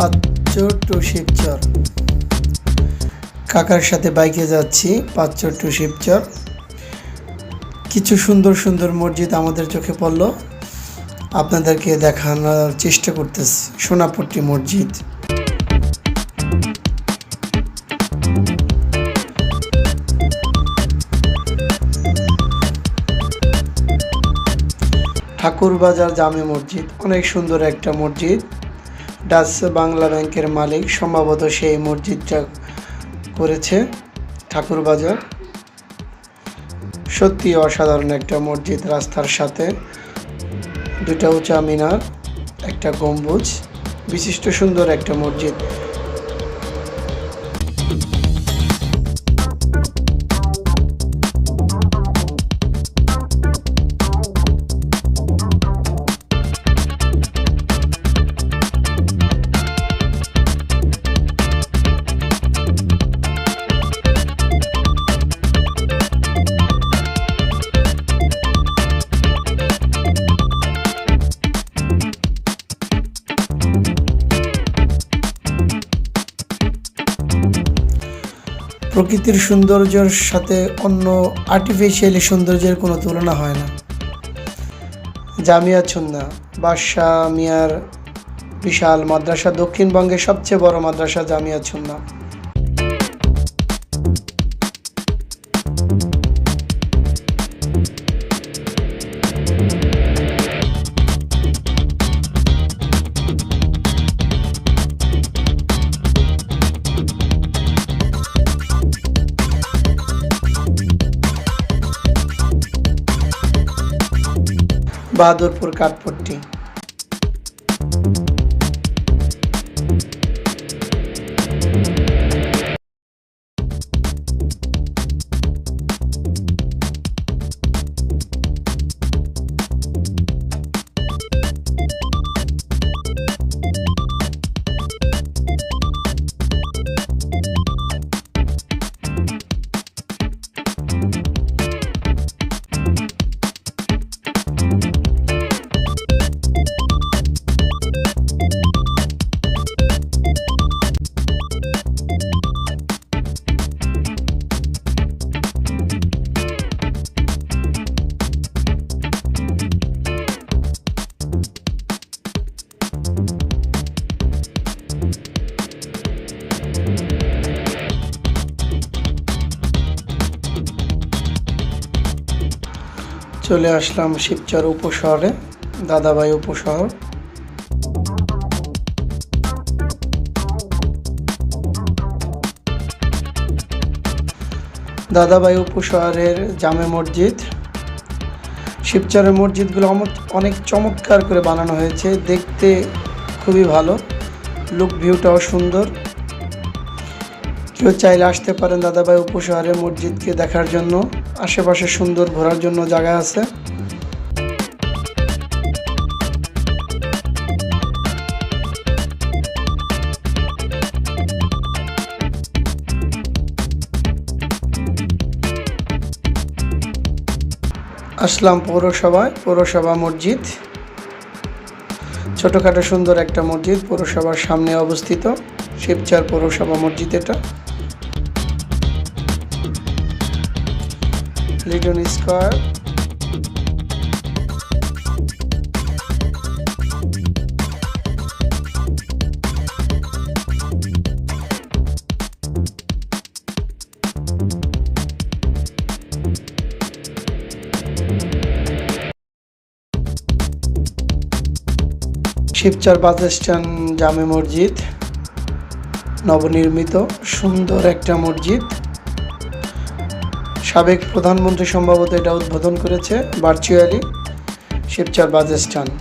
Panchchar two Shibchar. কাকার সাথে বাইকে যাচ্ছি, পাঁচচর টু শিবচর। কিছু সুন্দর সুন্দর মসজিদ আমাদের চোখে পড়ল। আপনাদেরকে দেখানোর চেষ্টা করতেছি, সোনাপট্টি মসজিদ। ঠাকুরবাজার জামে মসজিদ, অনেক সুন্দর একটা মসজিদ। ডাচ বাংলা ব্যাংকের মালিক সম্ভবত সেই মসজিদটা করেছে ঠাকুরবাজার। সত্যি অসাধারণ একটা মসজিদ, রাস্তার সাথে দুটা উঁচা মিনার, একটা গম্বুজ, বিশিষ্ট সুন্দর একটা মসজিদ। প্রকৃতির সৌন্দর্যের সাথে অন্য আর্টিফিশিয়ালি সৌন্দর্যের কোনো তুলনা হয় না। জামিয়া ছন্না বাদশাহ মিয়ার বিশাল মাদ্রাসা দক্ষিণবঙ্গের সবচেয়ে বড় মাদ্রাসা জামিয়া ছন্না। বাহাদুরপুর কাঠপট্টি। চলে আসলাম শিবচর উপশহরে, দাদাভাই উপশহর। দাদাভাই উপশহরের জামে মসজিদ। শিবচরের মসজিদগুলো অনেক চমৎকার করে বানানো হয়েছে, দেখতে খুবই ভালো লুক ভিউটাও সুন্দর। কেউ চাইলে আসতে পারেন দাদাভাই উপশহরের মসজিদকে দেখার জন্য। আশেপাশে সুন্দর ঘোরার জন্য জায়গা আছে। আসলাম পৌরসভায়, পৌরসভা মসজিদ। ছোটোখাটো সুন্দর একটা মসজিদ পৌরসভার সামনে অবস্থিত। শিবচার পৌরসভা মসজিদ এটা। Liton square Shibchar bus stand জামে মসজিদ নবনির্মিত সুন্দর একটা মসজিদ। সাবেক প্রধানমন্ত্রী সম্ভবত এটা উদ্বোধন করেছে ভার্চুয়ালি শিবচর বাস স্ট্যান্ড